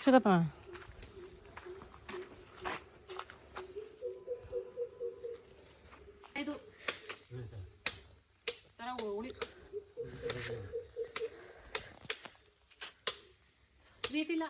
ಸಿಗಪ್ಪ ಇದು ತರ ಹುಳಿ ಸ್ವೀಟ್ ಇಲ್ಲ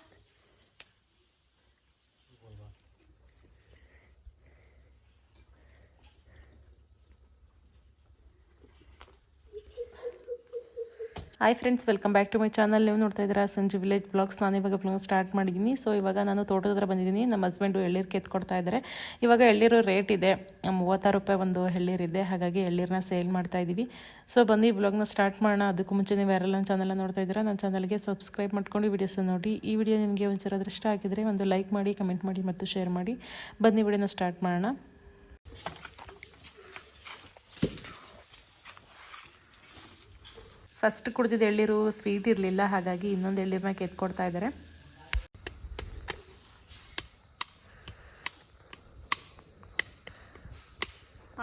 hi friends welcome back to my channel ನೀವು ನೋಡ್ತಾ ಇದ್ದೀರಾ ಸಂಜೆ ವಿಲೇಜ್ ಬ್ಲಾಗ್ಸ್ ನಾನು ಇವಾಗ ಬ್ಲಾಗ್ ಸ್ಟಾರ್ಟ್ ಮಾಡಿದ್ದೀನಿ. ಸೊ ಇವಾಗ ನಾನು ತೋಟದ ಹತ್ರ ಬಂದಿದ್ದೀನಿ. ನಮ್ಮ ಹಸ್ಬೆಂಡು ಎಳ್ಳೀರು ಕೆತ್ಕೊಡ್ತಾ ಇದ್ದಾರೆ ಇವಾಗ ಎಳ್ಳೀರು ರೇಟ್ ಇದೆ. ಮೂವತ್ತಾರು ರೂಪಾಯಿ ಒಂದು ಎಳ್ಳೀರಿದೆ ಹಾಗಾಗಿ ಎಳ್ಳೀರನ್ನ ಸೇಲ್ ಮಾಡ್ತಾ ಇದ್ದೀವಿ. ಸೊ ಬನ್ನಿ ಈ ಬ್ಲಾಗ್ನ ಸ್ಟಾರ್ಟ್ ಮಾಡೋಣ. ಅದಕ್ಕೂ ಮುಂಚೆ ನೀವು ಯಾರೆಲ್ಲ ನನ್ನ ಚಾನಲ್ನ ನೋಡ್ತಾ ಇದ್ದೀರಾ, ನನ್ನ ಚಾನಲ್ಗೆ ಸಬ್ಸ್ಕ್ರೈಬ್ ಮಾಡ್ಕೊಂಡು ವೀಡಿಯೋಸ್ ನೋಡಿ. ಈ ವಿಡಿಯೋ ನಿಮಗೆ ಒಂಚೂರು ಇಷ್ಟ ಆಗಿದ್ರೆ ಒಂದು ಲೈಕ್ ಮಾಡಿ ಕಮೆಂಟ್ ಮಾಡಿ ಮತ್ತು ಶೇರ್ ಮಾಡಿ. ಬನ್ನಿ ವಿಡಿಯೋನ ಸ್ಟಾರ್ಟ್ ಮಾಡೋಣ. ಫಸ್ಟ್ ಕುಡಿದಿದ್ದ ಎಳ್ಳೀರು ಸ್ವೀಟ್ ಇರಲಿಲ್ಲ ಹಾಗಾಗಿ ಇನ್ನೊಂದು ಎಳ್ಳೀರನ್ನ ಕೆತ್ಕೊಡ್ತಾ ಇದ್ದಾರೆ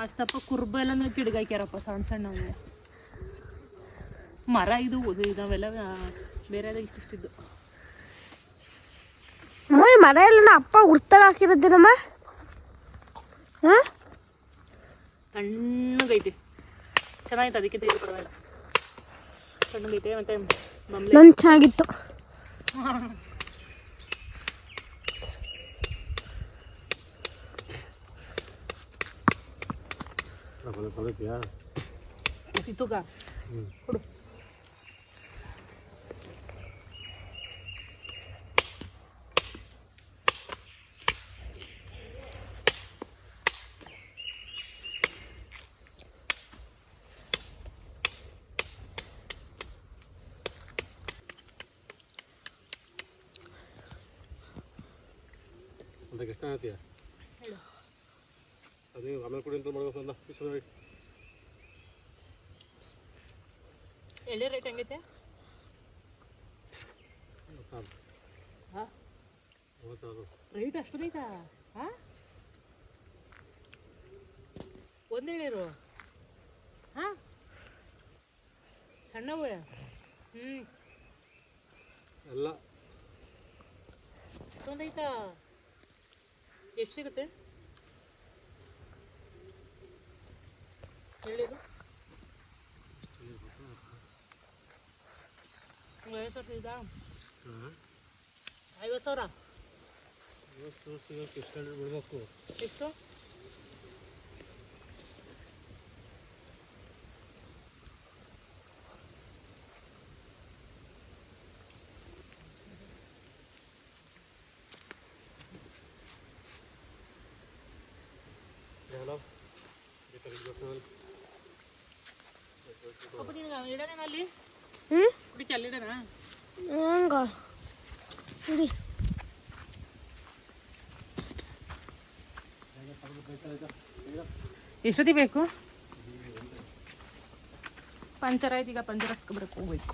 ಅಷ್ಟಪ್ಪ ಕುರ್ಬ ಎಲ್ಲ ಕಿಡ್ಗಾಕ್ಯಾರಪ್ಪ ಸಣ್ಣ ಸಣ್ಣ ಮರ ಇದು ಇದು ಇದಾವೆಲ್ಲ ಬೇರೆ ಇಷ್ಟಿಷ್ಟಿದ್ದು. ಮರ ಎಲ್ಲ ಅಪ್ಪ ಉರ್ತಾಗ ಹಾಕಿರೋದೇನಮ್ಮ ಹಾಂ? ಸಣ್ಣಗೈತೆ. ಚೆನ್ನಾಗಿತ್ತು ಅದಕ್ಕೆ ತೆಗೆದು ಪರವಾಗಿಲ್ಲ. ಸಣ್ಣಗೈತೆ ಮತ್ತೆ ನನ್ ಚೆನ್ನಾಗಿತ್ತು ತೂಕ. ಕೊಡು. ಅದಕ್ಕೆ ಎಷ್ಟು ಆಗತ್ತೀಯ ಅದೇ ಆಮೇಲೆ ಕೊಡಿ ಅಂತ ಮಾಡ್ಬೇಕಲ್ಲ ಇಷ್ಟು ನೋಡಿ ಎಳ್ಳೆ ರೇಟ್ ಹೆಂಗೈತೆ? ಹಾ? ಹಾಂ ರೈಟ್ ಅಷ್ಟೊಂದೈತಾ ಹಾಂ? ಒಂದು ಹೇಳಿರು. ಹಾಂ? ಸಣ್ಣವು ಹ್ಞೂ ಎಲ್ಲ ಅಷ್ಟೊಂದೈತಾ ಎಷ್ಟು ಸಿಗುತ್ತೆ? ಹೇಳಿದ್ದು? ಐವತ್ತು ಸಾವಿರ ಇದಾ ಹಾಂ ಐವತ್ತು ಸಾವಿರ? ಇವತ್ತು ಸಿಗೋಕ್ಕೆ ಎಷ್ಟು ಬಿಡ್ಬೇಕು? ಎಷ್ಟು ಎಲ್ಲ ಬೇಕಾಗಿದ್ದು ಅಪ್ಪ ನಿನಗೆ ಇಡನೇನ ಅಲ್ಲಿ ಹ್ಞೂ ಕುಡಿಕೆ ಅಲ್ಲಿಡನಾ ಹಂಗ ಇಡಿ ಎಷ್ಟೊತ್ತಿ ಬೇಕು? ಪಂಚರ್ ಆಯ್ತು ಈಗ ಪಂಚರ್ ಹೋಗ್ಬೇಕು.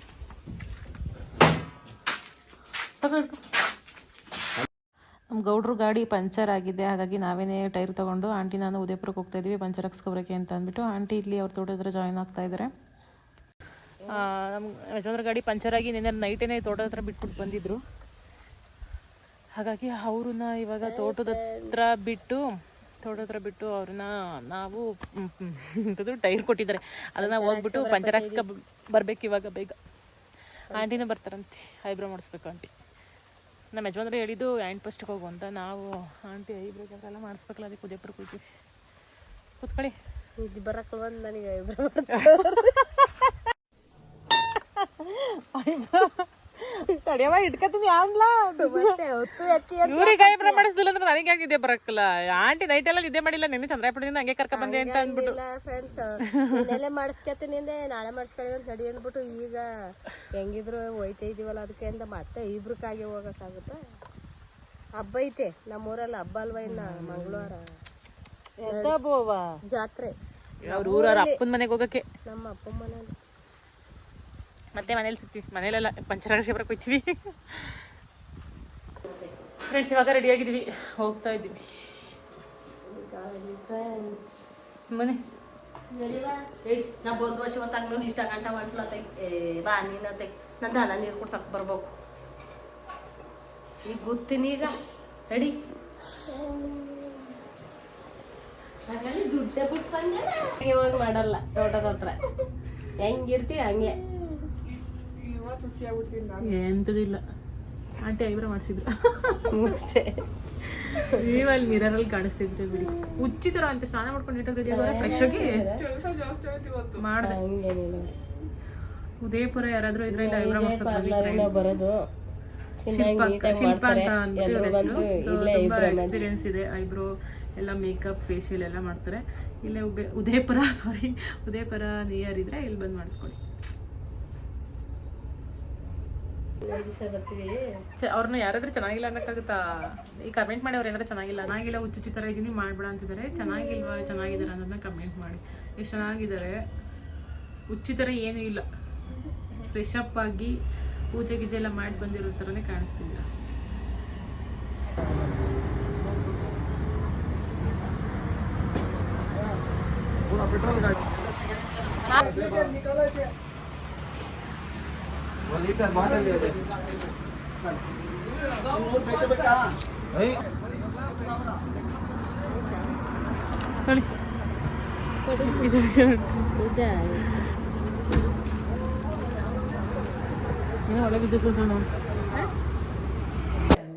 ನಮ್ಮ ಗೌಡ್ರು ಗಾಡಿ ಪಂಚರ್ ಆಗಿದೆ ಹಾಗಾಗಿ ನಾವೇನೇ ಟೈರ್ ತಗೊಂಡು ಆಂಟಿ ನಾನು ಉದಯಪುರಕ್ಕೆ ಹೋಗ್ತಾ ಇದ್ದೀವಿ ಪಂಚರ್ ಹಾಕ್ಸ್ಕೊಬರಕ್ಕೆ ಅಂತ ಅಂದ್ಬಿಟ್ಟು ಆಂಟಿ ಇಲ್ಲಿ ಅವ್ರ ತೋಟದ ಜಾಯ್ನ್ ಆಗ್ತಾ ಇದ್ದಾರೆ ನಮ್ಮ ಯಜಮಾನ್ರ ಗಾಡಿ ಪಂಚರ್ ಆಗಿ ನಿನ್ನೆ ನೈಟೇನೆ ತೋಟದ ಹತ್ರ ಬಿಟ್ಬಿಟ್ಟು ಬಂದಿದ್ರು. ಹಾಗಾಗಿ ಅವ್ರನ್ನ ಇವಾಗ ತೋಟದ ಹತ್ರ ಬಿಟ್ಟು ತೋಟದ ಹತ್ರ ಬಿಟ್ಟು ಅವ್ರನ್ನ ನಾವು ಟೈರ್ ಕೊಟ್ಟಿದ್ದಾರೆ. ಅದನ್ನ ಹೋಗ್ಬಿಟ್ಟು ಪಂಚರ್ ಹಾಕ್ಸ್ಕ ಬರ್ಬೇಕು ಇವಾಗ ಬೇಗ. ಆಂಟಿನೇ ಬರ್ತಾರಂತೆ ಐಬ್ರೋ ಮಾಡಿಸ್ಬೇಕು ಆಂಟಿ. ನಮ್ಮ ಯಜಮಾನ್ರು ಹೇಳಿದ್ದು ಆ್ಯಂಡ್ ಫಸ್ಟ್ಗೆ ಹೋಗು ಅಂತ. ನಾವು ಆಂಟಿ ಐಬ್ರೋ ಎಲ್ಲ ಮಾಡಿಸ್ಬೇಕಲ್ಲ ಅದಕ್ಕೆ ಉದಯಪುರಕ್ಕೆ ಕೂತ್ಕೊಳ್ಳಿ ಕೂತ್ಕೊಳ್ಳಿ. ಬರಕ್ಕೆ ಬಂದು ನನಗೆ ತಡಿಯವ ಇಟ್ಕೊತೀನಿ ಎತ್ತಿ ಇವ್ರಿಗೆ ಐಬ್ರೋ ಅಂದ್ರೆ ನನಗೆ ಯಾಕೆ ಬರಕ್ಕಲ್ಲ ಆಂಟಿ ನೈಟ್ ಎಲ್ಲ ಇದೇ ಮಾಡಿಲ್ಲ ನಿನ್ನೆ ಚಂದ್ರಾಪುರದಿಂದ ಹಂಗೆ ಕರ್ಕ ಬಂದೆ ಅಂತ ಅಂದ್ಬಿಟ್ಟು. ಫ್ರೆಂಡ್ಸ್ ನೆಲೆ ಮಾಡಿಸ್ಕೊತೀನಿ ನಾಳೆ ಮಾಡಿಸ್ಕೊಳ್ಳಿ ಅಂತ ನಡಿ ಅಂದ್ಬಿಟ್ಟು ಈಗ ಹೆಂಗಿದ್ರು ಹೋಯ್ತಾ ಇದೀವಲ್ಲ ಅದಕ್ಕೆ ಅಂತ ಮತ್ತೆ ಇಬ್ರಕ್ಕಾಗಿ ಹೋಗೋಕ್ಕಾಗುತ್ತಾ? ಹಬ್ಬ ಐತೆ ನಮ್ಮೂರಲ್ಲಿ ಹಬ್ಬ ಅಲ್ವಾ ಇನ್ನ ಮಂಗಳವಾರ. ಜಾತ್ರೆ. ಅವ್ರ ಊರವ್ರ ಅಪ್ಪನ ಮನೆಗೆ ಹೋಗಕ್ಕೆ? ನಮ್ಮ ಅಪ್ಪನ ಮನೇಲಿ ಮತ್ತೆ ಮನೇಲಿ ಸಿಗ್ತೀವಿ ಮನೇಲೆಲ್ಲ ಪಂಚರಾಕ್ಷಿ ಬರಕ್ಕೆ ಹೋಗ್ತೀವಿ ಫ್ರೆಂಡ್ಸ್ ಇವಾಗ ರೆಡಿ ಆಗಿದ್ದೀವಿ. ಹೋಗ್ತಾ ಇದ್ದೀವಿ. ಮನೆ ಬಂದು ವರ್ಷ ಇವತ್ತಾಗ್ಲೂ ಇಷ್ಟ ಗಂಟ ಮಂಟ್ಲು ಅತ್ತೆ. ಏ, ಬಾ, ನೀನು ಅತ್ತೆ. ನಾನು ದನ ನೀರು ಕುಡ್ಸಕ್ ಬರ್ಬೇಕು. ಈಗ ಗೊತ್ತೀನಿ ಈಗ. ರೆಡಿ ದುಡ್ಡೇ ಬಿಟ್ಟು ಬಂದೆ ಮಾಡಲ್ಲ, ತೋಟದ ಹತ್ರ. ಹೆಂಗಿರ್ತೀವಿ ಹಂಗೆ. ಎಂಥದಿಲ್ಲ ಆಂಟಿ ಐಬ್ರೋ ಮಾಡಿಸಿದ್ರು. ಮುಗಿಸ್ತೆ ನೀವು ಅಲ್ಲಿ ಮಿರರಲ್ಲಿ ಕಾಣಿಸ್ತಿದ್ರಿ ಬಿಡಿ. ಉಚ್ಚಿತರ ಥರ ಅಂತ ಸ್ನಾನ ಮಾಡ್ಕೊಂಡು ಇಟ್ಟಿದ್ರೆ ಫ್ರೆಶ್ ಆಗಿ ಮಾಡಿದೆ. ಹಂಗೇನಿಲ್ಲ. ಉದಯಪುರ ಯಾರಾದ್ರೂ ಇದ್ರಲ್ಲಿ ಐಬ್ರೋ ಪಾರ್ಲರ್ನ ಬರೋದು. ಶಿಲ್ಪ ಅಂತ ಅಂದ್ಬಿಟ್ಟು ತುಂಬಾ ಎಕ್ಸ್ಪೀರಿಯನ್ಸ್ ಇದೆ. ಐಬ್ರೋ ಎಲ್ಲ ಮೇಕಪ್ ಫೇಶಿಯಲ್ ಎಲ್ಲ ಮಾಡ್ತಾರೆ. ಇಲ್ಲೇ ಉಬೆ ಉದಯಪುರ ಸಾರಿ ಉದಯಪುರ ನಿಯರ್ ಇದ್ರೆ ಇಲ್ಲಿ ಬಂದು ಮಾಡಿಸ್ಕೊಳ್ಳಿ. ಅವ್ರನ್ನ ಯಾರಾದ್ರೂ ಚೆನ್ನಾಗಿಲ್ಲ ಅನ್ನಕ್ಕಾಗುತ್ತಾ ಈ ಕಮೆಂಟ್ ಮಾಡಿ ಅವ್ರು ಏನಾದ್ರು ಚೆನ್ನಾಗಿಲ್ಲ. ಚೆನ್ನಾಗಿಲ್ಲ ಹುಚ್ಚು ಥರ ಇದೀನಿ ಮಾಡ್ಬೇಡ ಅಂತಿದ್ದಾರೆ. ಚೆನ್ನಾಗಿಲ್ವಾ ಚೆನ್ನಾಗಿದ್ದಾರೆ ಅನ್ನೋದನ್ನ ಕಮೆಂಟ್ ಮಾಡಿ. ಎಷ್ಟು ಚೆನ್ನಾಗಿದ್ದಾರೆ? ಹುಚ್ಚಿ ಥರ ಏನೂ ಇಲ್ಲ. ಫ್ರೆಶ್ ಅಪ್ ಆಗಿ ಪೂಜೆ ಗೀಜೆ ಎಲ್ಲ ಮಾಡಿ ಬಂದಿರೋ ಥರನೇ ಕಾಣಿಸ್ತಿದ್ದೀರ ಹೇಳಿ ಇದಾ ಏನೋ ಒಳ್ಳೆ ಬಿಸ್ನೆಸ್ ಅಂತ ನಾವು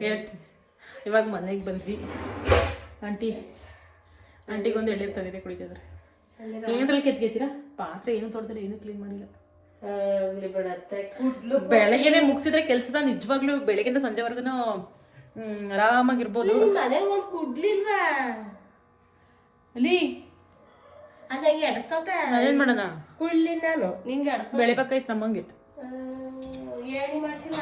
ಹೇಳ್ತೀನಿ ಇವಾಗ ಮನೆಗೆ ಬಂದ್ವಿ. ಆಂಟಿ, ಆಂಟಿಗೊಂದು ಎಳ್ನೀರು ತಂದಿದೆ ಕುಡಿತಿದ್ರೆ. ಏನಾದ್ರಲ್ಲಿ ಕೆತ್ಕೇತೀರಾ? ಪಾತ್ರೆ ಏನು ತೊಡ್ತಾರೆ ಏನು ಕ್ಲೀನ್ ಮಾಡಿಲ್ಲ. ಕುಡ್ಲು ಬೆಳಗ್ಗೆನೆ ಮುಗಿಸಿದ್ರೆ ಕೆಲಸದ ನಿಜವಾಗ್ಲೂ ಬೆಳಗ್ಗೆಯಿಂದ ಸಂಜೆವರೆಗೂ ಆರಾಮಾಗಿರ್ಬೋದು. ಮನೆಗೆ ಒಂದ್ ಕುಡ್ಲಿಲ್ವಾ ಅಲ್ಲಿ ಅದಂಗೆ ಎಡ್ತೋಟ ನಾನೇನ್ ಮಾಡೋಣ? ಕುಡ್ಲಿ ನಾನು ನಿಂಗೆ ಎಡ್ತ ಬೆಳೆ ಬೇಕಾಯ್ತು ನಮ್ಮಂಗೆ. ಮಾಡ್ಸಿಲ್ಲ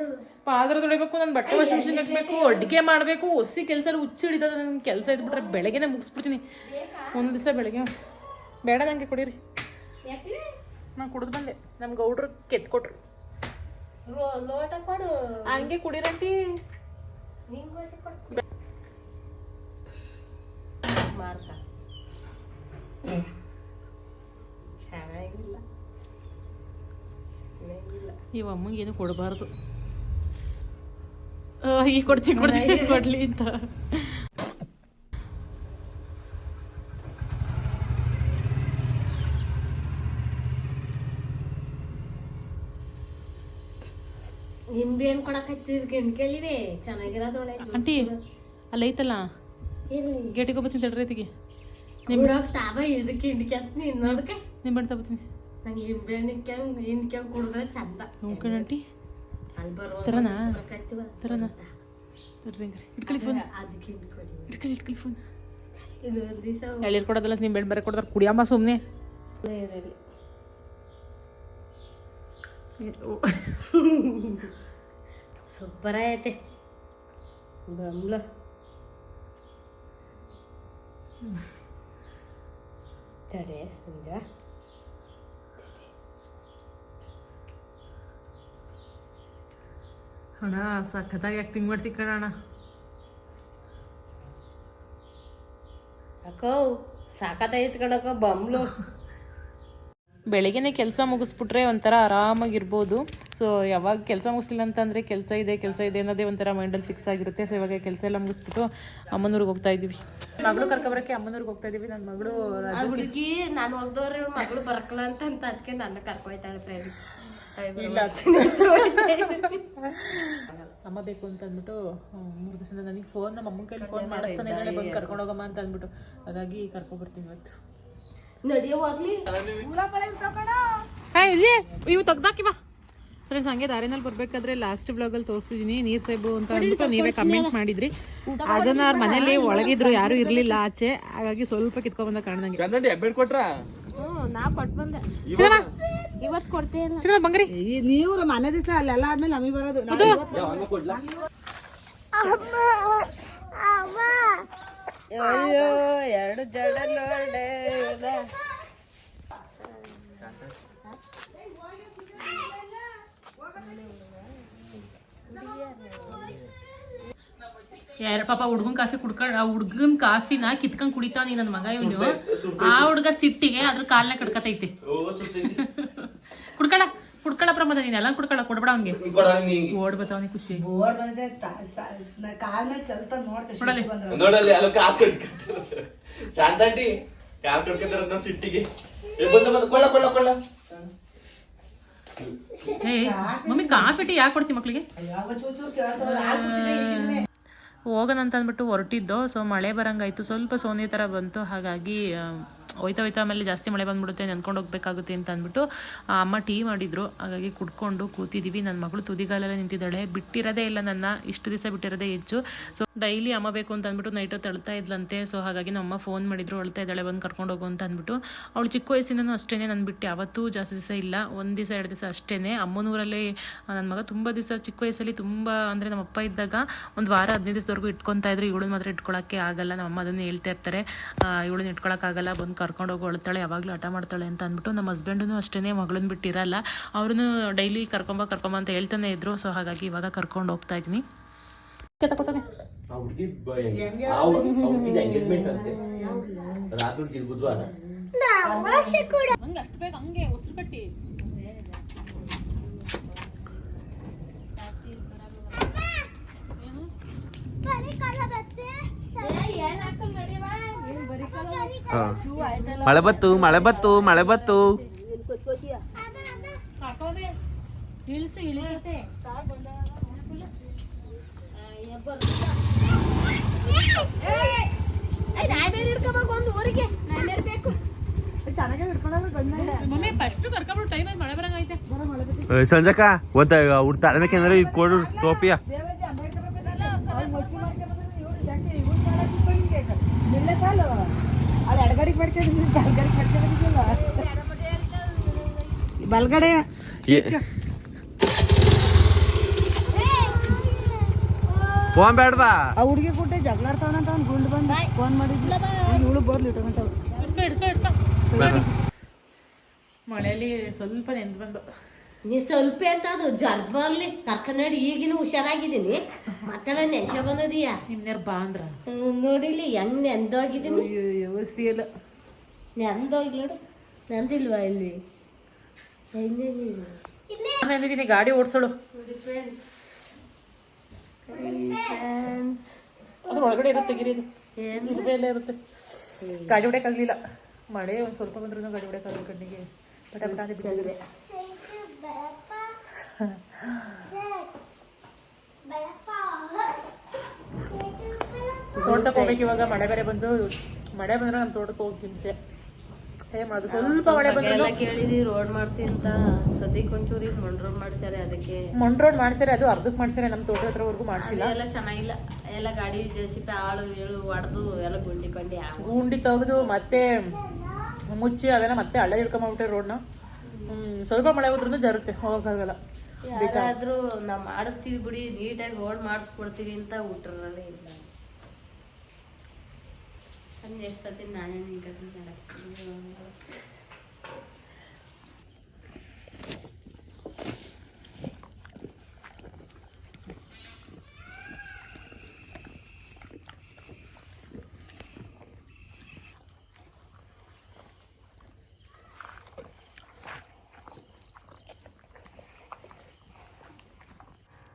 ನೋಡಿ. ಪಾತ್ರ ತೊಳಿಬೇಕು ನನ್ನ ಬಟ್ಟೆ ವಾಷಿಂಗ್ ಮಿಷಿನ್ ಹಾಕ್ಬೇಕು ಅಡುಗೆ ಮಾಡಬೇಕು ಹೊಸಿ ಕೆಲ್ಸ ಹುಚ್ಚು ಹಿಡಿತದ ನನ್ನ ಕೆಲಸ ಇದ್ಬಿಟ್ರೆ ಬೆಳಗ್ಗೆನೆ ಮುಗಿಸ್ಬಿಡ್ತೀನಿ. ಒಂದು ದಿವಸ ಬೆಳಗ್ಗೆ. ಬೇಡ ನಂಗೆ ಕುಡೀರಿ ನಾನು ಕುಡಿದು ಬಂದೆ. ನಮ್ಮ ಗೌಡ್ರು ಕೆತ್ಕೊಟ್ರು ಲೋಟ ಕೊಡು. ಹಂಗೆ ಕುಡಿರಂತಿ ನೀವ್ ಅಮ್ಮಂಗ ಚೆನ್ನಾಗಿಲ್ಲ. ಇವ ಅಮ್ಮಂಗೆ ಏನು ಕೊಡಬಾರ್ದು. ಈ ಕೊಡ್ತೀನಿ ಕೊಡ್ತೀನಿ ಕೊಡ್ಲಿ ಅಂತ. ನಿಂಬೆ ಹಣ್ಣು ಕೊಡಕ್ ಕೇಳಿದೆ ಚೆನ್ನಾಗಿರೋದೊಳೆ ಆಂಟಿ ಅಲ್ಲಿ ಐತಲ್ಲ? ಎಲ್ಲಿ? ಗೇಟಿಗೆ ಹೋಗ್ಬತ್ತೀನಿ ತಡ್ರಿ ಐತಿಗೆ ನಿಮ್ಮ ತಾವ ಇದಕ್ಕೆ ಹಿಂಡ್ಕ್ಯಾಂತ ನಿಮ್ಮ ನಿಂಬೆ ತಗೋತೀನಿ ನಂಗೆ ನಿಂಬೆ ಹಣ್ಣು ಹಿಂಡ್ಕ್ಯಾಂಗ್ ಹಿಂಡ್ಕ್ಯಾಂಗ್ ಕುಡಿದ್ರೆ ಚಂದ. ನೋಡ್ಕೊಂಡು ಆಂಟಿ. ಅಲ್ಲಿ ಬರುವ ತರನಾ? ತರನಾ? ತಡ್ರಿ ಹಂಗಾರೆ. ಇಟ್ಕೊಳ್ಳಿ ಫೋನ್ ಅದಕ್ಕೆ ಹಿಂಡ್ಕೊಡಿ ಇಟ್ಕೊಳ್ಳಿ ಇಟ್ಕೊಳ್ಳಿ ಫೋನ್ ಇದು ದಿವಸ ಎಳ್ಳೀರು ಕೊಡೋದಲ್ಲ ನಿಮ್ಮ ಹಣ್ಣು ಬರ ಕೊಡ್ತಾರೆ. ಕುಡಿಯಮ್ಮ ಸುಮ್ಮನೆ ಇರಲಿ ಸೂಪರ್ ಐತೆ ಬಂಬ್ಲ ತಡೆ ಸಂಜೆ ಅಣ್ಣ ಸಖತ್ತಾಗಿ ಆ್ಯಕ್ಟಿಂಗ್ ಮಾಡ್ತಿ ಕಣಣ್ಣ ಅಕ್ಕೋ ಸಾಕತ್ತೈತ್ ಕಣಕ್ಕ ಬಂಬ್ಲು ಬೆಳಗ್ಗೆನೆ ಕೆಲಸ ಮುಗಿಸ್ಬಿಟ್ರೆ ಒಂಥರ ಆರಾಮಾಗಿರ್ಬೋದು ಸೊ ಯಾವಾಗ ಕೆಲಸ ಮುಗಿಸಿಲ್ಲ ಅಂತಂದರೆ ಕೆಲಸ ಇದೆ ಕೆಲಸ ಇದೆ ಅನ್ನೋದೇ ಒಂಥರ ಮೈಂಡಲ್ಲಿ ಫಿಕ್ಸ್ ಆಗಿರುತ್ತೆ. ಸೊ ಇವಾಗ ಕೆಲಸ ಎಲ್ಲ ಮುಗಿಸ್ಬಿಟ್ಟು ಅಮ್ಮನೂರಿಗೆ ಹೋಗ್ತಾ ಇದ್ದೀವಿ ಮಗಳು ಕರ್ಕೊಬರಕ್ಕೆ ಅಮ್ಮನೂರಿಗೆ ಹೋಗ್ತಾ ಇದ್ದೀವಿ ನನ್ನ ಮಗಳು ಹುಡುಗಿ ನಾನು ಹೋಗ್ದವ್ರ ಮಗಳು ಬರಕಲ್ಲ ಅಂತ ಅಂತ ಅದಕ್ಕೆ ನನ್ನ ಕರ್ಕೊಯ್ತಾಳೆ ಫ್ರೆಂಡ್ಸ್ ಇಲ್ಲ. ಅಮ್ಮ ಬೇಕು ಅಂತ ಅಂದ್ಬಿಟ್ಟು ಮೂರು ದಿವಸ ನನಗೆ ಫೋನ್ ನಮ್ಮ ಅಮ್ಮನ ಕೈಲಿ ಫೋನ್ ಮಾಡಿಸ್ತಾನೆ ಇದ್ದಾಳೆ. ಬಂದು ಕರ್ಕೊಂಡು ಹೋಗಮ್ಮ ಅಂತ ಅಂದ್ಬಿಟ್ಟು. ಹಾಗಾಗಿ ಕರ್ಕೊಬರ್ತೀನಿ ಇವತ್ತು. ನಡಿಯೋ ಹೋಗ್ಲಿ. ಇಲ್ಲಿ ಇವು ತೆಗ್ದಾಕಿವ ಫ್ರೆಂಡ್ಸ್ ಹಂಗೆ ದಾರಿನಲ್ಲಿ ಬರ್ಬೇಕಾದ್ರೆ ಲಾಸ್ಟ್ ಬ್ಲಾಗಲ್ಲಿ ತೋರಿಸಿದೀನಿ. ನೀರ್ ಸೇಬು ಅಂತ ಅಂದ್ಬಿಟ್ಟು ನೀವೇ ಕಮೆಂಟ್ ಮಾಡಿದ್ರಿ. ಅದನ್ನ ಅವ್ರ ಮನೇಲಿ ಒಳಗಿದ್ರು ಯಾರು ಇರ್ಲಿಲ್ಲ ಆಚೆ. ಹಾಗಾಗಿ ಸ್ವಲ್ಪ ಕಿತ್ಕೊಂಡ್ ಬಂದ ಕಾಣ್ದಂಗೆ ಇವತ್ತು? ಕೊಡ್ತೇನೆ ಚಿನ್ನ ಬಂಗ್ರಿ. ನೀವು ಮನೆ ದಿವಸ ಅಲ್ಲೆಲ್ಲ ಆದ್ಮೇಲೆ ನಮಗೆ ಬರೋದು. ಅಯ್ಯೋ ಎರಡು ಜಡ ನೋಡೆ ಯಾರ ಪಾಪ ಹುಡ್ಗನ್ ಕಾಫಿ ಕುಡ್ಕೊಂಡ್ ಆ ಹುಡ್ಗನ್ ಕಾಫಿನ ಕಿತ್ಕೊಂಡ್ ಕುಡಿತಾನಿ ನನ್ ಮಗ ಇವನು. ಆ ಹುಡ್ಗ ಸಿಟ್ಟಿಗೆ ಅದ್ರ ಕಾಲ್ನ ಕಡ್ಕತೈತಿ ಕುಡ್ಕಣ ಕುಡ್ಕೊಳ ಪ್ರಮದ ನೀನ್ ಎಲ್ಲ ಕುಡ್ಕೊಳ ಕೊಡ್ಬೇಡ ಅವ್ನಿಗೆ. ಓಡ್ ಬತ್ತವನಿ ಖುಷಿ ಶಾಂತಾಂಟಿ ಸಿಟ್ಟಿಗೆ. ಕೊಳ್ಳ ಕೊಳ್ಳ ಕೊಳ್ಳ ಏ ಮಮ್ಮಿ ಕಾಫಿ ಟೀ ಯಾಕೆ ಕೊಡ್ತಿ ಮಕ್ಕಳಿಗೆ. ಹೋಗೋಣ ಅಂತ ಅಂದ್ಬಿಟ್ಟು ಹೊರಟಿದ್ದು ಸೊ ಮಳೆ ಬರಂಗಾಯ್ತು ಸ್ವಲ್ಪ ಸೋನೆ ಥರ ಬಂತು, ಹಾಗಾಗಿ ಹೋಯ್ತಾ ಹೋಯ್ತಾ ಆಮೇಲೆ ಜಾಸ್ತಿ ಮಳೆ ಬಂದ್ಬಿಡುತ್ತೆ, ನೆನ್ಕೊಂಡು ಹೋಗ್ಬೇಕಾಗುತ್ತೆ ಅಂತ ಅಂದ್ಬಿಟ್ಟು ಅಮ್ಮ ಟೀ ಮಾಡಿದ್ರು. ಹಾಗಾಗಿ ಕುಡ್ಕೊಂಡು ಕೂತಿದ್ದೀವಿ ನನ್ನ ಮಗಳು ತುದಿಗಾಲೆಲ್ಲ ನಿಂತಿದ್ದಾಳೆ. ಬಿಟ್ಟಿರೋದೇ ಇಲ್ಲ ನನ್ನ. ಇಷ್ಟು ದಿವಸ ಬಿಟ್ಟಿರೋದೇ ಹೆಚ್ಚು. ಸೊ ಡೈಲಿ ಅಮ್ಮ ಬೇಕು ಅಂತ ಅಂದ್ಬಿಟ್ಟು ನೈಟು ತಳ್ತಾ ಇದ್ಲಂತೆ. ಸೊ ಹಾಗಾಗಿ ನಮ್ಮ ಫೋನ್ ಮಾಡಿದ್ರು. ಅಳ್ತಾ ಇದ್ದಾಳೆ, ಬಂದು ಕರ್ಕೊಂಡು ಹೋಗು ಅಂತ ಅಂದ್ಬಿಟ್ಟು. ಅವಳು ಚಿಕ್ಕ ವಯಸ್ಸಿನೂ ಅಷ್ಟೇ ನಾನು ಬಿಟ್ಟು. ಯಾವತ್ತೂ ಜಾಸ್ತಿ ದಿವಸ ಇಲ್ಲ. ಒಂದು ದಿವಸ, ಎರಡು ದಿವಸ ಅಷ್ಟೇ ಅಮ್ಮನೂರಲ್ಲಿ ನನ್ನ ಮಗ ತುಂಬ ದಿವಸ ಚಿಕ್ಕ ವಯಸ್ಸಲ್ಲಿ ತುಂಬ, ಅಂದರೆ ನಮ್ಮ ಅಪ್ಪ ಇದ್ದಾಗ ಒಂದು ವಾರ ಹದಿನೈದು ದಿವಸದವರೆಗೂ ಇಟ್ಕೊತಾ ಇದ್ರು. ಇವಳು ಮಾತ್ರ ಇಟ್ಕೊಳ್ಳೋಕ್ಕೆ ಆಗಲ್ಲ. ನಮ್ಮ ಅಮ್ಮ ಅದನ್ನು ಹೇಳ್ತಾ ಇರ್ತಾರೆ. ಇವಳನ್ನ ಇಟ್ಕೊಳಕ್ಕಾಗಲ್ಲ ಬಂದು ಕರ್ಕೊಂಡು ಹೋಗಿ ಅಳ್ತಾಳೆ ಯಾವಾಗಲೂ ಹಠ ಮಾಡ್ತಾಳೆ ಅಂತ ಅಂದ್ಬಿಟ್ಟು ನಮ್ಮ ಹಸ್ಬೆಂಡೂ ಅಷ್ಟೇ ಮಗಳನ್ನ ಬಿಟ್ಟಿರಲ್ಲ ಅವ್ರೂ ಡೈಲಿ ಕರ್ಕೊಂಬ ಕರ್ಕೊಂಬ ಅಂತ ಹೇಳ್ತಾನೆ ಇದ್ರು ಸೊ ಹಾಗಾಗಿ ಇವಾಗ ಕರ್ಕೊಂಡು ಹೋಗ್ತಾ ಇದ್ದೀನಿ ಹುಡುಗಿ ಆ ಮಳೆ ಬತ್ತು ಮಳೆ ಬತ್ತು ಮಳೆ ಬತ್ತು. ಸಂಜಕ್ಕ ಒಂದ ಅವ್ರ ಇದು ಕೊಡು ಟೋಪಿಯ ದೇವರಾಜ ಅಂಬೇಡ್ಕರ್ ಬರ್ಬೇಕಲ್ಲ, ಅವ್ಳ್ ಮಡ್ಸಿ ಮಾಡ್ಕೊಂಡ್ಬಂದ್ರೆ ಇವ್ಳು ಜಾಸ್ತಿ ಇವ್ಳ್ ಮಾಡಕ್ ಇಟ್ಕೊಂಡಿದ್ದೆ. ಸಾಲು. ಅವ್ಳು ಎಡಗಡೆಗೆ ಮಾಡ್ಕೊಂಡಿದ್ದು ಬಲ್ಗಡೆಗೆ ಬಲಗಡೆ ಬಲ್ಗಡೆ ಫೋನ್ ಬೇಡವಾ? ಆ ಹುಡುಗಿ ಕೊಟ್ಟೆ ಜಗಳ ಆಡ್ತಾವನಂತ ಅವ್ನು ಗುಂಡು ಬಂದ ಫೋನ್ ಮಾಡಿದ್ಲ. ಇವಳು ಬೋದ್ಲು ಹಿಡ್ಕೊ ಮಳೆಯಲ್ಲಿ ಸ್ವಲ್ಪ ನೆಂದು ಬಂದು. ನೀ ಸ್ವಲ್ಪ ಅಂತ ಅದು ಜರ್ಬ ಬರ್ಲಿ ಕರ್ಕಂಡಿ ಈಗಿನ ಹುಷಾರಾಗಿದ್ದೀನಿ. ಮತ್ತೆಲ್ಲ ನೆನ್ಸೆ ಬಂದದೀಯ ಇನ್ನೇರ್ ಬಾ ಅಂದ್ರ. ನೋಡಿಲಿ ಹೆಂಗ್ ನೆಂದೋಗಿದ್ದೀನಿ ಸೀಲ್. ನೆಂದೋಗಿ ನೋಡು. ನೆಂದಿಲ್ವಾ ಇಲ್ಲಿ? ಅಂದಿದ್ದೀನಿ ಗಾಡಿ ಓಡಿಸೋಳು. ನೋಡಿ ಫ್ರೆಂಡ್ಸ್ ಅದ್ರ ಒಳಗಡೆ ಇರುತ್ತೆ ಗಿರಿ ಏನು? ಇರುವೆ ಇರುತ್ತೆ. ಗಾಡಿ ಹೊಡೆಯಕ್ಕಾಗಲಿಲ್ಲ ಮಳೆ ಒಂದು ಸ್ವಲ್ಪ ಬಂದ್ರೂ ಗಾಡಿ ಹೊಡೆಯಕ್ಕಾಗಲ್ಲ ಕಣ್ಣಿಗೆ. ಪಟ ಪಟ ಅಂತ ಬಿದ್ದಿದೆ. ತೋಟಕ್ಕೆ ಹೋಗ್ಬೇಕು ಇವಾಗ ಮಳೆ ಬೇರೆ ಬಂದು ಮಳೆ ಬಂದ್ರೆ ನಮ್ಮ ತೋಟಕ್ಕೆ ಹೋಗಿ ಹಿಂಸೆ. ಏನ್ ಮಾಡೋದು ಸ್ವಲ್ಪ ಮಳೆ ಬಂದ್ರೆ ಕೇಳಿದಿ ರೋಡ್ ಮಾಡಿಸಿ ಅಂತ. ಸದ್ಯಕ್ಕೆ ಒಂಚೂರು ಈಗ ಮಣ್ ರೋಡ್ ಮಾಡ್ಸ್ಯಾರೆ ಅದಕ್ಕೆ. ಮಣ್ ರೋಡ್ ಮಾಡ್ಸ್ಯಾರೆ ಅದು ಅರ್ಧಕ್ಕೆ ಮಾಡ್ಸ್ಯಾರೆ ನಮ್ಮ ತೋಟ ಹತ್ರವರೆಗೂ ಮಾಡ್ಸಿಲ್ಲ. ಎಲ್ಲ ಚೆನ್ನಾಗಿಲ್ಲ. ಎಲ್ಲ ಗಾಡಿ ಜೆಸಿಪಿ ಆಳು ಏಳು ಹೊಡೆದು ಎಲ್ಲ ಗುಂಡಿ ಪಂಡಿ ಗುಂಡಿ ತೆಗೆದು ಮತ್ತೆ ಮುಚ್ಚಿ ಅವೆಲ್ಲ ಮತ್ತೆ ಹಳ್ಳ ಹಿಡ್ಕೊಂಬಿಟ್ಟೆ ರೋಡ್ನ ಹ್ಮ್ ಸ್ವಲ್ಪ ಮಳೆ ಹೋದ್ರೂ ಜರುತ್ತೆ ಹೋಗಕ್ಕಾಗಲ್ಲ. ಯಾರಾದ್ರೂ ನಾವು ಮಾಡಿಸ್ತೀವಿ ಬಿಡಿ ನೀಟಾಗಿ ರೋಡ್ ಮಾಡಿಸ್ಕೊಡ್ತೀವಿ ಅಂತ ಊಟ್ರಲ್ಲೇ ಇಲ್ಲ. ಅಂದ್ರೆ ಎಷ್ಟು ಸತಿ ನಾನೇ ನಿಂತ್ಕೊಂಡು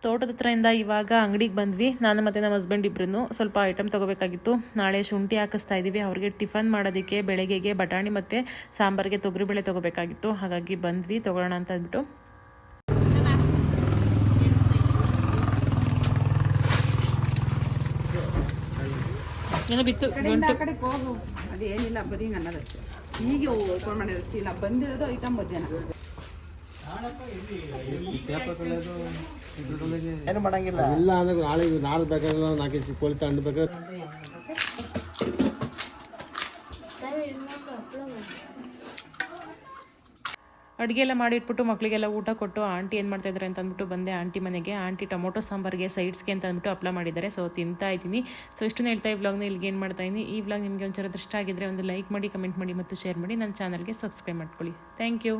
ತೋಟದ ಹತ್ರದಿಂದ ಇವಾಗ ಅಂಗಡಿಗೆ ಬಂದ್ವಿ ನಾನು ಮತ್ತು ನಮ್ಮ ಹಸ್ಬೆಂಡ್ ಇಬ್ಬರೂ ಸ್ವಲ್ಪ ಐಟಮ್ ತೊಗೋಬೇಕಾಗಿತ್ತು ನಾಳೆ ಶುಂಠಿ ಹಾಕಿಸ್ತಾ ಇದ್ದೀವಿ ಅವ್ರಿಗೆ ಟಿಫನ್ ಮಾಡೋದಕ್ಕೆ ಬೆಳಗ್ಗೆಗೆ ಬಟಾಣಿ ಮತ್ತು ಸಾಂಬಾರಿಗೆ ತೊಗರಿಬೇಳೆ ತೊಗೋಬೇಕಾಗಿತ್ತು ಹಾಗಾಗಿ ಬಂದ್ವಿ ತೊಗೊಳ್ಳೋಣ ಅಂತ ಅಂದ್ಬಿಟ್ಟು ಏನೋ ಬಿತ್ತು ಹೋಗು ಅದೇನಿಲ್ಲ ಬರೀ ನನ್ನದಷ್ಟೇ ಈಗ ಓಪನ್ ಮಾಡಿರೋ ಚೀಲ ಬಂದಿರೋದು ಐಟಮ್ ಮಧ್ಯಾಹ್ನ ಏನು ಮಾಡಂಗಿಲ್ಲ. ಇಲ್ಲ ಅಂದ್ರೆ ನಾಳೆ ನಾಳೆ ಬೇಕಾದ್ರೆ ನಾಲ್ಕು ಕೋಳಿ ತಗೊಂಡು ಬೇಕಾದ್ರೆ ಅಡುಗೆ ಎಲ್ಲ ಮಾಡಿಟ್ಬಿಟ್ಟು ಮಕ್ಕಳಿಗೆಲ್ಲ ಊಟ ಕೊಟ್ಟು ಆಂಟಿ ಏನು ಮಾಡ್ತಾ ಇದ್ದಾರೆ ಅಂತ ಅಂದ್ಬಿಟ್ಟು ಬಂದೆ ಆಂಟಿ ಮನೆಗೆ. ಆಂಟಿ ಟೊಮೊಟೊ ಸಾಂಬಾರ್ಗೆ ಸೈಡ್ಸ್ಗೆ ಅಂತ ಅಂದ್ಬಿಟ್ಟು ಅಪ್ಲೈ ಮಾಡಿದ್ದಾರೆ. ಸೊ ತಿಂತಾ ಇದ್ದೀನಿ. ಸೊ ಇಷ್ಟು ಹೇಳ್ತಾ ಈ ವ್ಲಾಗ್ನ ಇಲ್ಲಿಗೆ ಏನು ಮಾಡ್ತಾ ಇದ್ದೀನಿ. ಈ ಬ್ಲಾಗ್ ನಿಮಗೆ ಒಂಚೂರು ಇಷ್ಟ ಆಗಿದ್ರೆ ಒಂದು ಲೈಕ್ ಮಾಡಿ ಕಮೆಂಟ್ ಮಾಡಿ ಮತ್ತು ಶೇರ್ ಮಾಡಿ. ನನ್ನ ಚಾನಲ್ಗೆ ಸಬ್ಸ್ಕ್ರೈಬ್ ಮಾಡ್ಕೊಳ್ಳಿ. Thank you